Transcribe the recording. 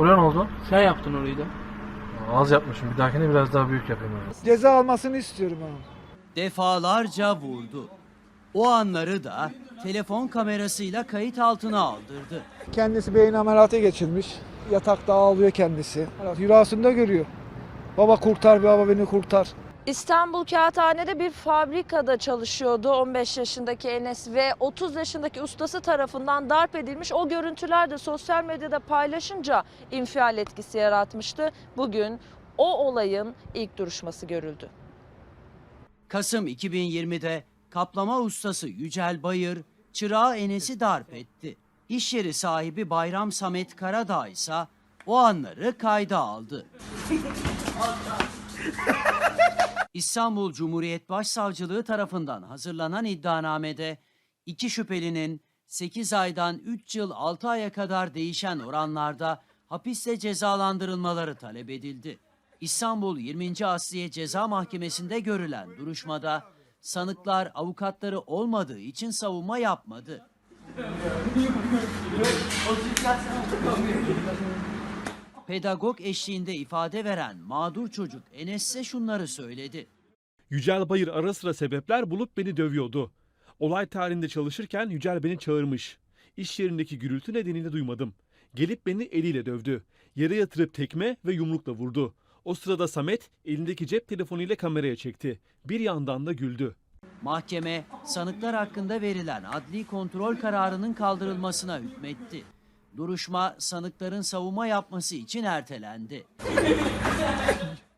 Buraya ne oldu? Sen yaptın orayı da. Az yapmışım. Bir dahakine biraz daha büyük yapayım. öyle. Ceza almasını istiyorum ama. Defalarca vurdu. O anları da telefon kamerasıyla kayıt altına aldırdı. Kendisi beyin ameliyatı geçirmiş. Yatakta ağlıyor kendisi. Rüyasında görüyor. Baba kurtar baba beni kurtar. İstanbul Kağıthane'de bir fabrikada çalışıyordu 15 yaşındaki Enes ve 30 yaşındaki ustası tarafından darp edilmiş. O görüntüler de sosyal medyada paylaşınca infial etkisi yaratmıştı. Bugün o olayın ilk duruşması görüldü. Kasım 2020'de kaplama ustası Yücel Bayır, çırağı Enes'i darp etti. İş yeri sahibi Bayram Samet Karadağ ise o anları kayda aldı. İstanbul Cumhuriyet Başsavcılığı tarafından hazırlanan iddianamede iki şüphelinin 8 aydan 3 yıl 6 aya kadar değişen oranlarda hapiste cezalandırılmaları talep edildi. İstanbul 20. Asliye Ceza Mahkemesi'nde görülen duruşmada sanıklar avukatları olmadığı için savunma yapmadı. Pedagog eşliğinde ifade veren mağdur çocuk Enes ise şunları söyledi. Yücel Bayır ara sıra sebepler bulup beni dövüyordu. Olay tarihinde çalışırken Yücel beni çağırmış. İş yerindeki gürültü nedeniyle duymadım. Gelip beni eliyle dövdü. Yere yatırıp tekme ve yumrukla vurdu. O sırada Samet elindeki cep telefonuyla kameraya çekti. Bir yandan da güldü. Mahkeme sanıklar hakkında verilen adli kontrol kararının kaldırılmasına hükmetti. Duruşma sanıkların savunma yapması için ertelendi.